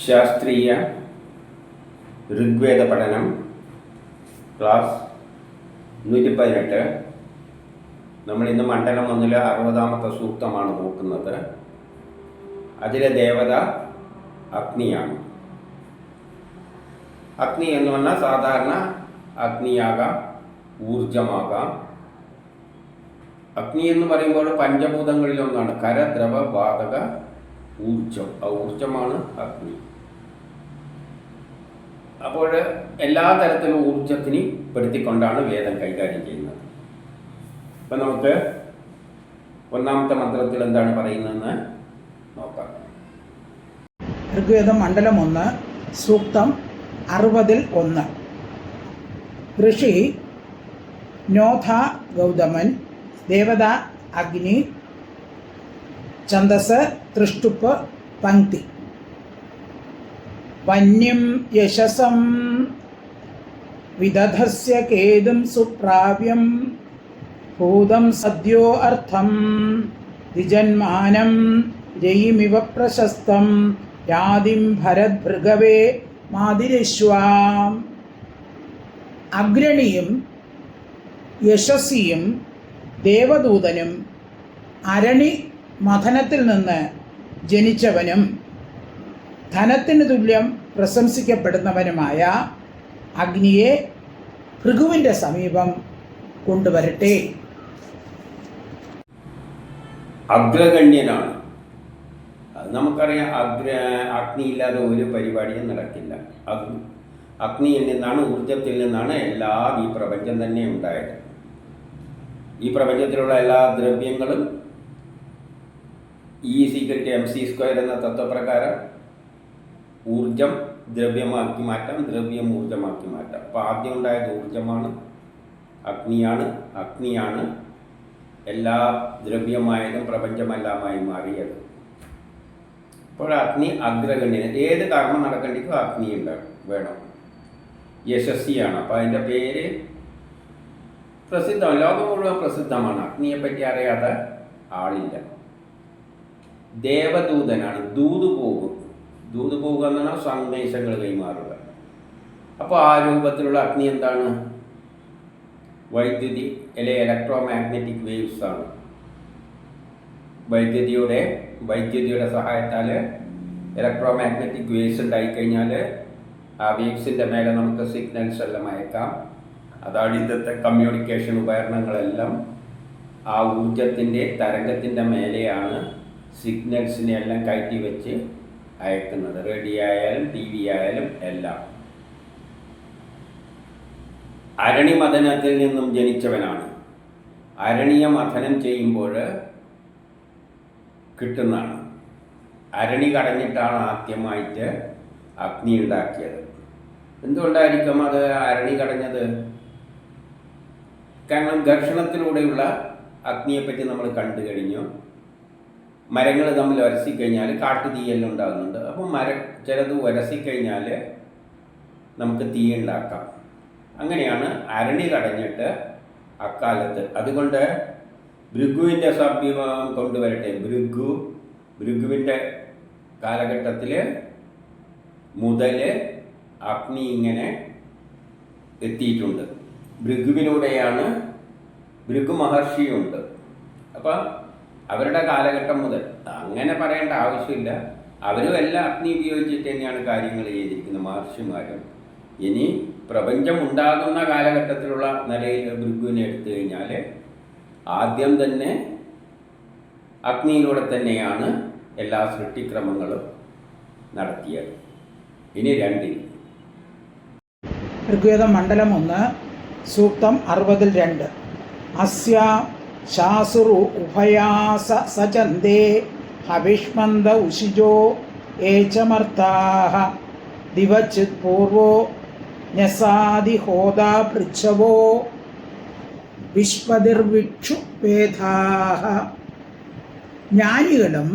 ശാസ്ത്രീയ ഋഗ്വേദ പഠനം ക്ലാസ് നൂറ്റി പതിനെട്ട് നമ്മൾ ഇന്ന് മണ്ഡലം ഒന്നിലെ അറുപതാമത്തെ സൂക്തമാണ് നോക്കുന്നത്. അതിലെ ദേവത അഗ്നിയാണ്. അഗ്നി എന്ന് പറഞ്ഞാൽ സാധാരണ അഗ്നിയാകാം ഊർജമാകാം അഗ്നി എന്ന് പറയുമ്പോൾ പഞ്ചഭൂതങ്ങളിലൊന്നാണ് കര ദ്രവ വാതക ഊർജം ആ ഊർജമാണ് അഗ്നി. അപ്പോൾ എല്ലാ തരത്തിലും ഊർജത്തിന് പെടുത്തിക്കൊണ്ടാണ് വേദം കൈകാര്യം ചെയ്യുന്നത്. ഇപ്പം നമുക്ക് ഒന്നാമത്തെ മന്ത്രത്തിൽ എന്താണ് പറയുന്നതെന്ന് നോക്കാം. ഋഗ്വേദം മണ്ഡലം ഒന്ന് സൂക്തം അറുപതിൽ ഒന്ന്. ഋഷി നോഥ ഗൗതമൻ ദേവത അഗ്നി ഛന്ദസ് തൃഷ്ടുപ്പ് പങ്ക്തി. വന്യം യശസം വിദധസ്യ കേതും സുപ്രാവ്യം ഭൂതം സദ്യോ അർത്ഥം ദ്വിജന്മാനം രയിമിവ പ്രശസ്തം യാതിം ഭരദ്ഭൃഗവേ മാതിരശ്വാം. അഗ്രണിയും യശസ്സിയും ദേവദൂതനും അരണി മഥനത്തിൽ നിന്ന് ജനിച്ചവനും ധനത്തിന് തുല്യം പ്രശംസിക്കപ്പെടുന്നവനുമായ അഗ്നിയെ ഭൃഗുവിന്റെ സമീപം കൊണ്ടുവരട്ടെ. അഗ്രഗണ്യനാണ്. നമുക്കറിയാം അഗ്ര അഗ്നിയില്ലാതെ ഒരു പരിപാടിയും നടക്കില്ല. അഗ്നി അഗ്നിയിൽ നിന്നാണ് ഊർജത്തിൽ നിന്നാണ് എല്ലാ ഈ പ്രപഞ്ചം തന്നെ ഉണ്ടായത്. ഈ പ്രപഞ്ചത്തിലുള്ള എല്ലാ ദ്രവ്യങ്ങളും ഇ സീക്രട്ട് എം സി സ്ക്വയർ എന്ന തത്വപ്രകാരം ഊർജം ദ്രവ്യമാക്കി മാറ്റാം ദ്രവ്യം ഊർജമാക്കി മാറ്റാം. അപ്പോൾ ആദ്യം ഉണ്ടായത് ഊർജമാണ് അഗ്നിയാണ് അഗ്നിയാണ് എല്ലാ ദ്രവ്യമായതും പ്രപഞ്ചമെല്ലാമായി മാറിയത്. അപ്പോൾ അഗ്നി അഗ്രഗണ്യന് ഏത് കർമ്മം നടക്കേണ്ടിക്കും അഗ്നി ഉണ്ടാകും വേണം. യശസ്വിയാണ്. അപ്പോൾ അതിന്റെ പേര് പ്രസിദ്ധമാണ് ലോകം മുഴുവൻ പ്രസിദ്ധമാണ്. അഗ്നിയെ പറ്റി അറിയാത്ത ആളില്ല. ദേവദൂതനാണ്. ദൂത് പോകും ദൂത് പോകുക എന്ന് പറഞ്ഞാൽ സന്ദേശങ്ങൾ കൈമാറുക. അപ്പോൾ ആ രൂപത്തിലുള്ള അഗ്നി എന്താണ്? വൈദ്യുതി അല്ലെ ഇലക്ട്രോ മാഗ്നറ്റിക് വേവ്സ് ആണ്. വൈദ്യുതിയുടെ വൈദ്യുതിയുടെ സഹായത്താൽ ഇലക്ട്രോ മാഗ്നറ്റിക് വേവ്സ് ഉണ്ടായിക്കഴിഞ്ഞാൽ ആ വേവ്സിന്റെ മേലെ നമുക്ക് സിഗ്നൽസ് എല്ലാം അയക്കാം. അതാണ് ഇന്നത്തെ കമ്മ്യൂണിക്കേഷൻ ഉപകരണങ്ങളെല്ലാം. ആ ഊർജത്തിന്റെ തരംഗത്തിന്റെ മേലെയാണ് സിഗ്നൽസിനെ എല്ലാം കയറ്റി വെച്ച് അയക്കുന്നത്. റേഡിയോ ആയാലും ടി വി ആയാലും എല്ലാം. അരണി മഥനത്തിൽ നിന്നും ജനിച്ചവനാണ്. അരണിയ മഥനം ചെയ്യുമ്പോൾ കിട്ടുന്നതാണ്. അരണി കടഞ്ഞിട്ടാണ് ആദ്യമായിട്ട് അഗ്നി ഉണ്ടാക്കിയത്. എന്തുകൊണ്ടായിരിക്കും അത് അരണി കടഞ്ഞത്? കാരണം ഘർഷണത്തിലൂടെയുള്ള അഗ്നിയെപ്പറ്റി നമ്മൾ കണ്ടു കഴിഞ്ഞു. മരങ്ങൾ തമ്മിൽ ഉരസിക്കഴിഞ്ഞാൽ കാട്ടുതീയെല്ലാം ഉണ്ടാകുന്നുണ്ട്. അപ്പോൾ മര ചിലത് ഉരസിക്കഴിഞ്ഞാൽ നമുക്ക് തീ ഉണ്ടാക്കാം. അങ്ങനെയാണ് അരണി കടഞ്ഞിട്ട് അക്കാലത്ത്. അതുകൊണ്ട് ഭൃഗുവിന്റെ സമീപം കൊണ്ടുവരട്ടെ. ഭൃഗു ഭൃഗുവിന്റെ കാലഘട്ടത്തിൽ മുതൽ അഗ്നി ഇങ്ങനെ എത്തിയിട്ടുണ്ട്. ഭൃഗുവിലൂടെയാണ് ഭൃഗു മഹർഷിയുണ്ട്. അപ്പം അവരുടെ കാലഘട്ടം മുതൽ. അങ്ങനെ പറയേണ്ട ആവശ്യമില്ല. അവരും എല്ലാം അഗ്നി ഉപയോഗിച്ചിട്ട് തന്നെയാണ് കാര്യങ്ങൾ ചെയ്തിരിക്കുന്നത് മഹർഷിമാരും. ഇനി പ്രപഞ്ചം ഉണ്ടാകുന്ന കാലഘട്ടത്തിലുള്ള നിലയിൽ ഭൃഗുവിനെ എടുത്തു കഴിഞ്ഞാൽ ആദ്യം തന്നെ അഗ്നിയിലൂടെ തന്നെയാണ് എല്ലാ സൃഷ്ടിക്രമങ്ങളും നടത്തിയത്. ഇനി രണ്ടിൽ. ഋഗ്വേദ മണ്ഡലം ഒന്ന് സൂക്തം അറുപതിൽ രണ്ട്. അസ്യ ശാസുറു ഉഭയാസ സചന്ദേ ഹവിഷ്മന്ത ഉഷിജോ ഏചമർത്താഹ ദിവചിത് പൂർവോ ന്യസാദിഹോദാ പൃച്ഛവോ വിശ്വതിർവിക്ഷു വേദാഹ ജ്ഞാനികളും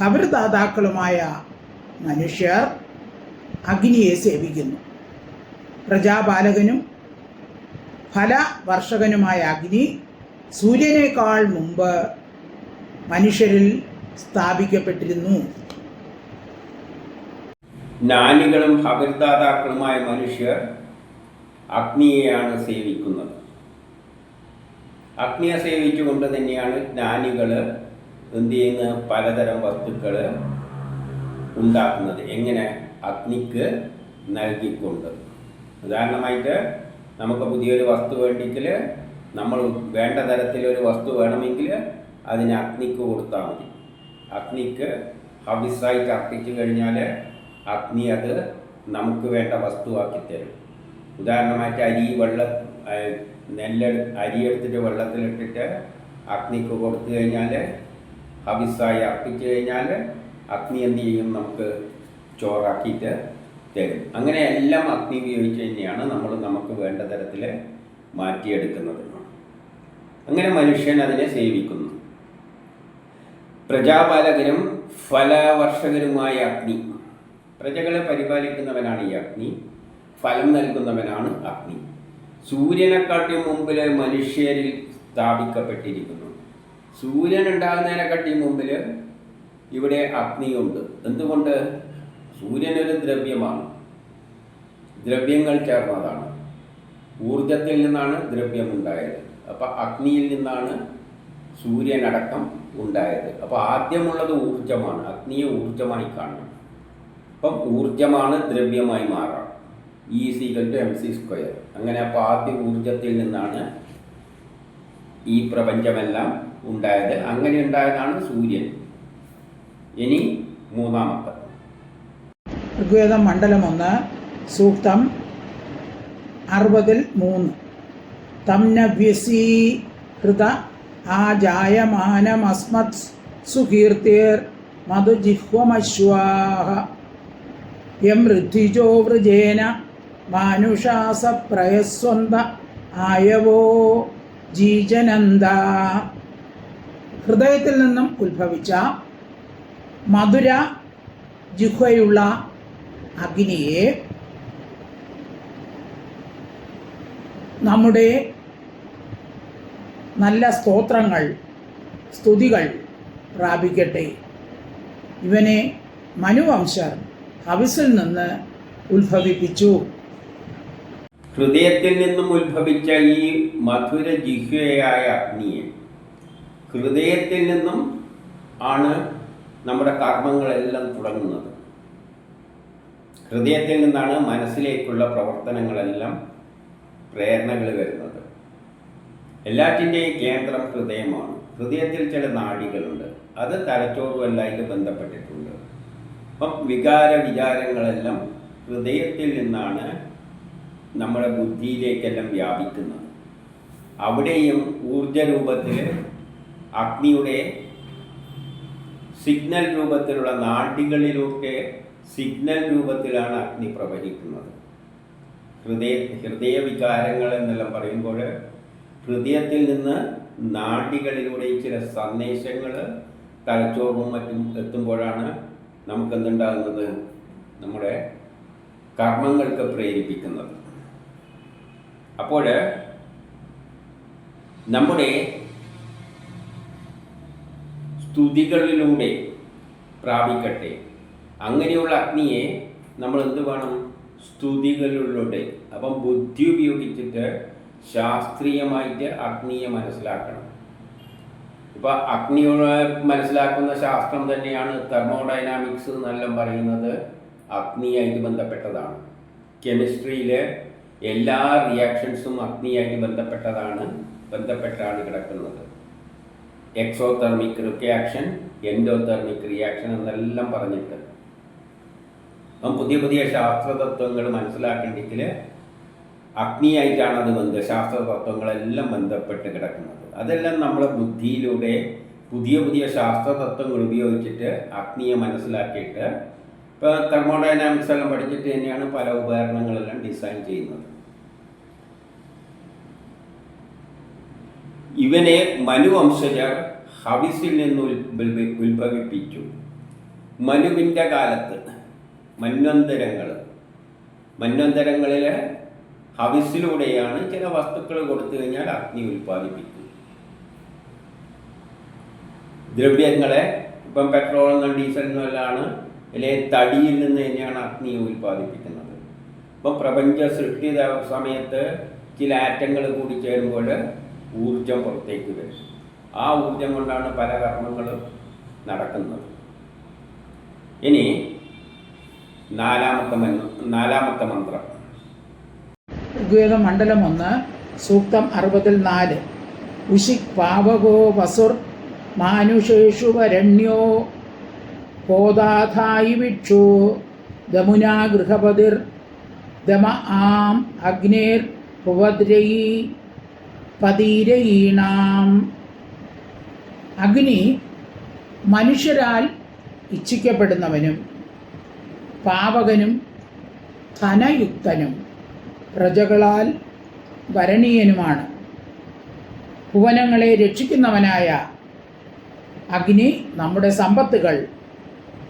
ഖബർദാതാക്കളുമായ മനുഷ്യർ അഗ്നിയെ സേവിക്കുന്നു. പ്രജാപാലകനും ഫലവർഷകനുമായ അഗ്നി സൂര്യനേക്കാൾ മുമ്പ് മനുഷ്യരിൽ സ്ഥാപിക്കപ്പെട്ടിരുന്നു. ജ്ഞാനികളും ഹവിർദാതാക്കളുമായ മനുഷ്യർ അഗ്നിയെയാണ് സേവിക്കുന്നത്. അഗ്നിയെ സേവിച്ചുകൊണ്ട് തന്നെയാണ് ജ്ഞാനികൾ എന്ത് ചെയ്യുന്ന പലതരം വസ്തുക്കൾ ഉണ്ടാക്കുന്നത്. എങ്ങനെ? അഗ്നിക്ക് നൽകിക്കൊണ്ട്. ഉദാഹരണമായിട്ട് നമുക്ക് പുതിയൊരു വസ്തു വേണ്ടിക്കൽ നമ്മൾ വേണ്ട തരത്തിലൊരു വസ്തു വേണമെങ്കിൽ അതിന് അഗ്നിക്ക് കൊടുത്താൽ മതി. അഗ്നിക്ക് ഹബിസായിട്ട് അർപ്പിച്ചു കഴിഞ്ഞാൽ അഗ്നി അത് നമുക്ക് വേണ്ട വസ്തുവാക്കി തരും. ഉദാഹരണമായിട്ട് അരി വെള്ള നെല്ല് അരി എടുത്തിട്ട് വെള്ളത്തിലിട്ടിട്ട് അഗ്നിക്ക് കൊടുത്തു കഴിഞ്ഞാൽ ഹബിസായി അർപ്പിച്ചു കഴിഞ്ഞാൽ അഗ്നി എന്ത് ചെയ്യും? നമുക്ക് ചോറാക്കിയിട്ട് തരും. അങ്ങനെ എല്ലാം അഗ്നി ഉപയോഗിച്ച് തന്നെയാണ് നമ്മൾ നമുക്ക് വേണ്ട തരത്തിൽ മാറ്റിയെടുക്കുന്നത്. അങ്ങനെ മനുഷ്യൻ അതിനെ സേവിക്കുന്നു. പ്രജാപാലകനും ഫലവർഷകരുമായ അഗ്നി. പ്രജകളെ പരിപാലിക്കുന്നവനാണ് ഈ അഗ്നി. ഫലം നൽകുന്നവനാണ് അഗ്നി. സൂര്യനെക്കാട്ടി മുമ്പിൽ മനുഷ്യരിൽ സ്ഥാപിക്കപ്പെട്ടിരിക്കുന്നു. സൂര്യൻ ഉണ്ടാകുന്നതിനെക്കാട്ടി മുമ്പിൽ ഇവിടെ അഗ്നിയുണ്ട്. എന്തുകൊണ്ട്? സൂര്യൻ ഒരു ദ്രവ്യമാണ്. ദ്രവ്യങ്ങൾ ചേർന്നതാണ്. ഊർജത്തിൽ നിന്നാണ് ദ്രവ്യം ഉണ്ടായത് അപ്പം അഗ്നിയിൽ നിന്നാണ് സൂര്യനടക്കം ഉണ്ടായത്. അപ്പോൾ ആദ്യമുള്ളത് ഊർജമാണ് അഗ്നിയെ ഊർജമായി കാണണം അപ്പം ഊർജമാണ് ദ്രവ്യമായി മാറാം. E സീകൾ to M C square അങ്ങനെ അപ്പോൾ ആദ്യ ഊർജത്തിൽ നിന്നാണ് ഈ പ്രപഞ്ചമെല്ലാം ഉണ്ടായത്. അങ്ങനെ ഉണ്ടായതാണ് സൂര്യൻ. ഇനി മൂന്നാമത്തെ. ഋഗ്വേദം മണ്ഡലം ഒന്ന് സൂക്തം അറുപതിൽ മൂന്ന്. തം നവ്യസീ ഹൃത ആ ജായമാനമസ്മത് സുകീർത്തിർ മധുജിഹ്വമശ്വാഹ. യം ഋദ്ധിജോ വൃജേന മാനുഷാസ പ്രയസ്വന്ത ആയവോ ജീജനന്ദ. ഹൃദയത്തിൽ നിന്നും ഉത്ഭവിച്ച മധുര ജിഹ്വയുള്ള അഗ്നിയെ നമ്മുടെ നല്ല സ്തോത്രങ്ങൾ സ്തുതികൾ പ്രാപിക്കട്ടെ. ഇവനെ മനുവംശർ ഹവിസിൽ നിന്ന് ഉത്ഭവിപ്പിച്ചു. ഹൃദയത്തിൽ നിന്നും ഉത്ഭവിച്ച ഈ മധുര ജിഹ്വയായ അഗ്നിയെ ഹൃദയത്തിൽ നിന്നും ആണ് നമ്മുടെ കർമ്മങ്ങളെല്ലാം തുടങ്ങുന്നത്. ഹൃദയത്തിൽ നിന്നാണ് മനസ്സിലേക്കുള്ള പ്രവർത്തനങ്ങളെല്ലാം പ്രേരണകൾ വരുന്നത്. എല്ലാറ്റിന്റെയും കേന്ദ്രം ഹൃദയമാണ്. ഹൃദയത്തിൽ ചില നാഡികളുണ്ട് അത് തലച്ചോറുമെല്ലായിട്ട് ബന്ധപ്പെട്ടിട്ടുണ്ട്. അപ്പം വികാര വിചാരങ്ങളെല്ലാം ഹൃദയത്തിൽ നിന്നാണ് നമ്മുടെ ബുദ്ധിയിലേക്കെല്ലാം വ്യാപിക്കുന്നത്. അവിടെയും ഊർജ രൂപത്തിൽ അഗ്നിയുടെ സിഗ്നൽ രൂപത്തിലുള്ള നാടികളിലൊക്കെ സിഗ്നൽ രൂപത്തിലാണ് അഗ്നി പ്രവഹിക്കുന്നത്. ഹൃദയ ഹൃദയ വികാരങ്ങൾ എന്നെല്ലാം പറയുമ്പോൾ ഹൃദയത്തിൽ നിന്ന് നാടികളിലൂടെ ചില സന്ദേശങ്ങൾ തലച്ചോറും മറ്റും എത്തുമ്പോഴാണ് നമുക്ക് എന്തുണ്ടാകുന്നത് നമ്മുടെ കർമ്മങ്ങൾക്ക് പ്രേരിപ്പിക്കുന്നത്. അപ്പോൾ നമ്മുടെ സ്തുതികളിലൂടെ പ്രാപിക്കട്ടെ. അങ്ങനെയുള്ള അഗ്നിയെ നമ്മൾ എന്ത് വേണം? സ്തുതികളിലൂടെ അപ്പം ബുദ്ധി ഉപയോഗിച്ചിട്ട് ശാസ്ത്രീയമായിട്ട് അഗ്നിയെ മനസ്സിലാക്കണം. ഇപ്പം അഗ്നിയുടെ മനസ്സിലാക്കുന്ന ശാസ്ത്രം തന്നെയാണ് തെർമോഡൈനാമിക്സ് എന്നെല്ലാം പറയുന്നത്. അഗ്നിയായിട്ട് ബന്ധപ്പെട്ടതാണ്. കെമിസ്ട്രിയിലെ എല്ലാ റിയാക്ഷൻസും അഗ്നിയായിട്ട് ബന്ധപ്പെട്ടതാണ് ബന്ധപ്പെട്ടാണ് കിടക്കുന്നത്. എക്സോതെർമിക് റിയാക്ഷൻ എൻഡോതെർമിക് റിയാക്ഷൻ എന്നെല്ലാം പറഞ്ഞിട്ട്. അപ്പം പുതിയ പുതിയ ശാസ്ത്രതത്വങ്ങൾ മനസ്സിലാക്കേണ്ടെങ്കിൽ അഗ്നിയായിട്ടാണ് അത് ബന്ധ ശാസ്ത്രതത്വങ്ങളെല്ലാം ബന്ധപ്പെട്ട് കിടക്കുന്നത്. അതെല്ലാം നമ്മളെ ബുദ്ധിയിലൂടെ പുതിയ പുതിയ ശാസ്ത്രതത്വങ്ങൾ ഉപയോഗിച്ചിട്ട് അഗ്നിയെ മനസ്സിലാക്കിയിട്ട് ഇപ്പോൾ തെർമോഡൈനാമിക്സ് എല്ലാം പഠിച്ചിട്ട് തന്നെയാണ് പല ഉപകരണങ്ങളെല്ലാം ഡിസൈൻ ചെയ്യുന്നത്. ഇവനെ മനുവംശജർ ഹവിസിൽ നിന്ന് ഉത്ഭവി- ഉത്ഭവിപ്പിച്ചു. മനുവിന്റെ കാലത്ത് മന്വന്തരങ്ങൾ. മന്വന്തരങ്ങളിലെ ഹവിസിലൂടെയാണ് ചില വസ്തുക്കൾ കൊടുത്തു കഴിഞ്ഞാൽ അഗ്നി ഉൽപ്പാദിപ്പിക്കും. ദ്രവ്യങ്ങളെ ഇപ്പം പെട്രോൾ എന്നും ഡീസൽ എന്നെല്ലാം അല്ലെ തടിയിൽ നിന്ന് തന്നെയാണ് അഗ്നി ഉൽപ്പാദിപ്പിക്കുന്നത്. ഇപ്പം പ്രപഞ്ച സൃഷ്ടി സമയത്ത് ചില ആറ്റങ്ങൾ കൂടി ചേരുമ്പോൾ ഊർജം പുറത്തേക്ക് വരും. ആ ഊർജം കൊണ്ടാണ് പല കർമ്മങ്ങളും നടക്കുന്നത്. ഇനി നാലാമത്തെ നാലാമത്തെ മന്ത്രം. ഋഗ്വേദ മണ്ഡലം ഒന്ന് സൂക്തം അറുപതിൽ നാല്. ഉഷിക് പാവകോ വസുർ മാനുഷേഷു വരണ്യോ കോദാധായി വിക്ഷു ദമുനാ ഗൃഹപതിർ ദമ ആം അഗ്നേർ ഉപദ്രയി പതീരയീണാം. അഗ്നി മനുഷ്യരാൽ ഇച്ഛിക്കപ്പെടുന്നവനും പാവകനും ധനയുക്തനും പ്രജകളാൽ വരണീയനുമാണ് ഭുവനങ്ങളെ രക്ഷിക്കുന്നവനായ അഗ്നി നമ്മുടെ സമ്പത്തുകൾ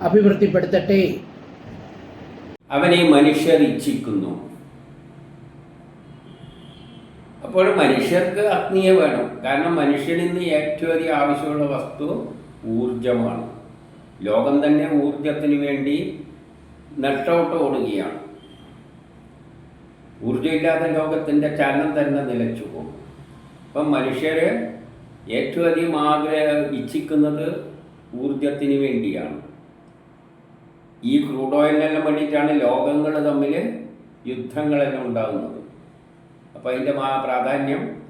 അഭിവൃദ്ധിപ്പെടുത്തട്ടെ. അവനെ മനുഷ്യർ ഇച്ഛിക്കുന്നു. അപ്പോൾ മനുഷ്യർക്ക് അഗ്നിയെ വേണം. കാരണം മനുഷ്യനിന്ന് ഏറ്റവും അധികം ആവശ്യമുള്ള വസ്തു ഊർജമാണ് ലോകം തന്നെ ഊർജത്തിന് വേണ്ടി നെട്ടോട്ട് ഓടുകയാണ്. ഊർജമില്ലാത്ത ലോകത്തിന്റെ ചലനം തന്നെ നിലച്ചു പോകും. അപ്പം മനുഷ്യർ ഏറ്റവും അധികം ആഗ്രഹ ഇച്ഛിക്കുന്നത് ഊർജത്തിന് വേണ്ടിയാണ്. ഈ ക്രൂഡ് ഓയിലിനെല്ലാം വേണ്ടിയിട്ടാണ് ലോകങ്ങൾ തമ്മിൽ യുദ്ധങ്ങളെല്ലാം ഉണ്ടാകുന്നത്. അപ്പോൾ അതിന്റെ മാ പ്രാധാന്യം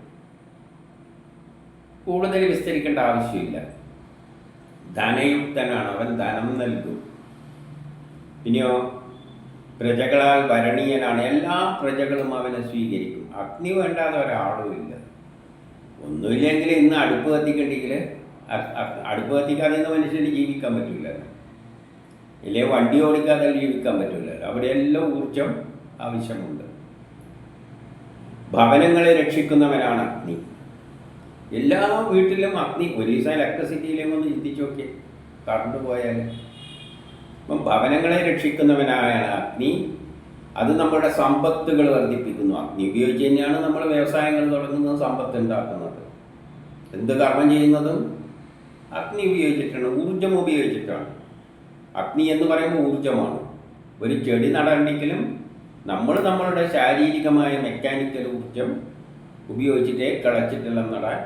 കൂടുതൽ വിസ്തരിക്കേണ്ട ആവശ്യമില്ല. ധനയുക്തനാണ് അവൻ ധനം നൽകും. പിന്നെയോ പ്രജകളാൽ വരണീയനാണ് എല്ലാ പ്രജകളും അവനെ സ്വീകരിക്കും. അഗ്നി വേണ്ടാതെ ഒരാളും ഇല്ല. ഒന്നുമില്ലെങ്കിൽ ഇന്ന് അടുപ്പ് കത്തിക്കണ്ടെങ്കിൽ അടുപ്പ് കത്തിക്കാതെ ഇന്ന് മനുഷ്യന് ജീവിക്കാൻ പറ്റില്ല ഇല്ലേ? വണ്ടി ഓടിക്കാതെ ജീവിക്കാൻ പറ്റില്ല അവിടെയെല്ലാം ഊർജം ആവശ്യമുണ്ട്. ഭവനങ്ങളെ രക്ഷിക്കുന്നവനാണ് അഗ്നി. എല്ലാ വീട്ടിലും അഗ്നി. ഒരു ദിവസം ഇലക്ട്രിസിറ്റിയിലേക്കൊന്ന് ചിന്തിച്ചു നോക്കിയേ. കറണ്ട് പോയാൽ അപ്പം ഭവനങ്ങളെ രക്ഷിക്കുന്നവനായ അഗ്നി. അത് നമ്മുടെ സമ്പത്തുകൾ വർദ്ധിപ്പിക്കുന്നു. അഗ്നി ഉപയോഗിച്ച് തന്നെയാണ് നമ്മൾ വ്യവസായങ്ങൾ തുടങ്ങുന്നത് സമ്പത്ത് ഉണ്ടാക്കുന്നത്. എന്ത് കർമ്മം ചെയ്യുന്നതും അഗ്നി ഉപയോഗിച്ചിട്ടാണ് ഊർജം ഉപയോഗിച്ചിട്ടാണ്. അഗ്നി എന്ന് പറയുമ്പോൾ ഊർജമാണ് ഒരു ചെടി നടണ്ടെങ്കിലും നമ്മൾ നമ്മളുടെ ശാരീരികമായ മെക്കാനിക്കൽ ഊർജം ഉപയോഗിച്ചിട്ടേ കിളച്ചിട്ടെല്ലാം നടാൻ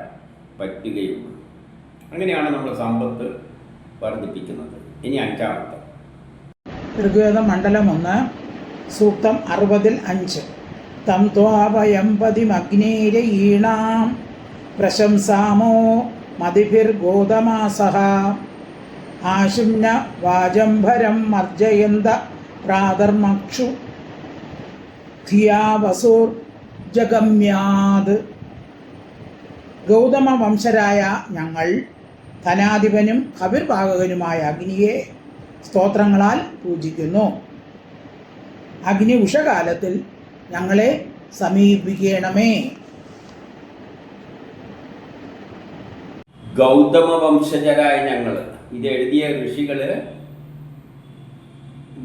പറ്റുകയുള്ളൂ. അങ്ങനെയാണ് നമ്മൾ സമ്പത്ത് വർദ്ധിപ്പിക്കുന്നത്. ഇനി അഞ്ചാമത്തെ ഋഗ്വേദ മണ്ഡലം ഒന്ന് സൂക്തം അറുപതിൽ അഞ്ച്. തം ത്വാപയം പതിമഗ്നേര ഈണാം. പ്രശംസാമോ മതിഭിർഗോതമാസഹ ആശുമ്ന വാജംഭരം മർജയന്ത പ്രാതർമക്ഷു ധിയാവസൂർ ജഗമ്യാത്. ഗൗതമ വംശരായ ഞങ്ങൾ ധനാധിപനും കവിർഭാഗകനുമായ അഗ്നിയെ സ്തോത്രങ്ങളാൽ പൂജിക്കുന്നു. അഗ്നി ഉഷകാലത്തിൽ ഞങ്ങളെ സമീപിക്കണമേ. ഗൗതമ വംശജരായ ഞങ്ങൾ ഇത് എഴുതിയ ഋഷികൾ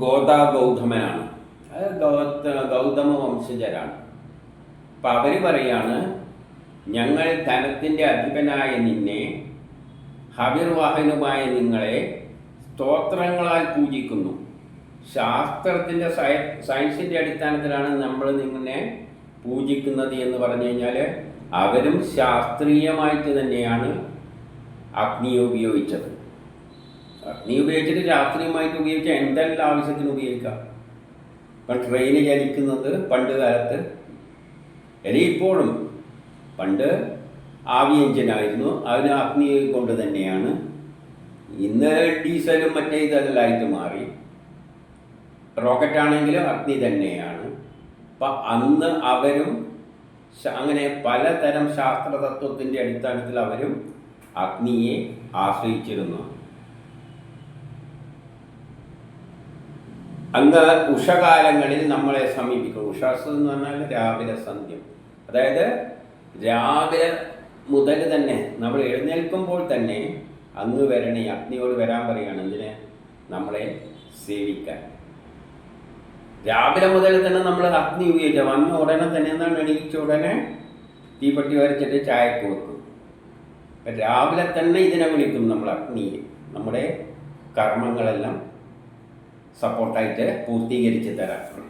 ഗോദാ ഗൗതമനാണ്. ഗൗത ഗൗതമ വംശജരാണ് അപ്പം അവർ പറയാണ് ഞങ്ങൾ ധനത്തിന്റെ അധിപനായ നിന്നെ ഹവിർവാഹനുമായ നിങ്ങളെ സ്തോത്രങ്ങളാൽ പൂജിക്കുന്നു. ശാസ്ത്രത്തിന്റെ സയ സയൻസിന്റെ അടിസ്ഥാനത്തിലാണ് നമ്മൾ നിങ്ങളെ പൂജിക്കുന്നത് എന്ന് പറഞ്ഞു കഴിഞ്ഞാൽ അവരും ശാസ്ത്രീയമായിട്ട് തന്നെയാണ് അഗ്നിയെ ഉപയോഗിച്ചത്. അഗ്നി ഉപയോഗിച്ചിട്ട് ശാസ്ത്രീയമായിട്ട് ഉപയോഗിച്ചാൽ എന്തെല്ലാം ആവശ്യത്തിന് ഉപയോഗിക്കാം? ഇപ്പം ട്രെയിന് ചലിക്കുന്നത് പണ്ട് കാലത്ത് അല്ലെങ്കിൽ ഇപ്പോഴും പണ്ട് ആവി എഞ്ചിനായിരുന്നു അതിന് അഗ്നി കൊണ്ട് തന്നെയാണ് ഇന്ന് ഡീസലും മറ്റേ ഇതെല്ലാമായിട്ട് മാറി. റോക്കറ്റ് ആണെങ്കിലും അഗ്നി തന്നെയാണ്. അപ്പം അന്ന് അവരും അങ്ങനെ പലതരം ശാസ്ത്ര തത്വത്തിന്റെ അടിസ്ഥാനത്തിൽ അവരും അഗ്നിയെ ആശ്രയിച്ചിരുന്നു. അന്ന് ഉഷകാലങ്ങളിൽ നമ്മളെ സമീപിക്കും. ഉഷാസ് എന്ന് പറഞ്ഞാൽ രാവിലെ സന്ധ്യം. അതായത് രാവിലെ മുതൽ തന്നെ നമ്മൾ എഴുന്നേൽക്കുമ്പോൾ തന്നെ അങ്ങ് വരണേ അഗ്നിയോട് വരാൻ പറയുകയാണ്. എന്തിന്? നമ്മളെ സേവിക്കാൻ. രാവിലെ മുതൽ തന്നെ നമ്മൾ അഗ്നി ഉപയോഗിക്കുക. വന്ന ഉടനെ തന്നെ എന്താണ് എണീച്ച ഉടനെ തീപ്പട്ടി വരച്ചിട്ട് ചായക്ക് വെക്കും. രാവിലെ തന്നെ ഇതിനെ വിളിക്കും നമ്മൾ അഗ്നിയെ. നമ്മുടെ കർമ്മങ്ങളെല്ലാം സപ്പോർട്ടായിട്ട് പൂർത്തീകരിച്ച് തരാം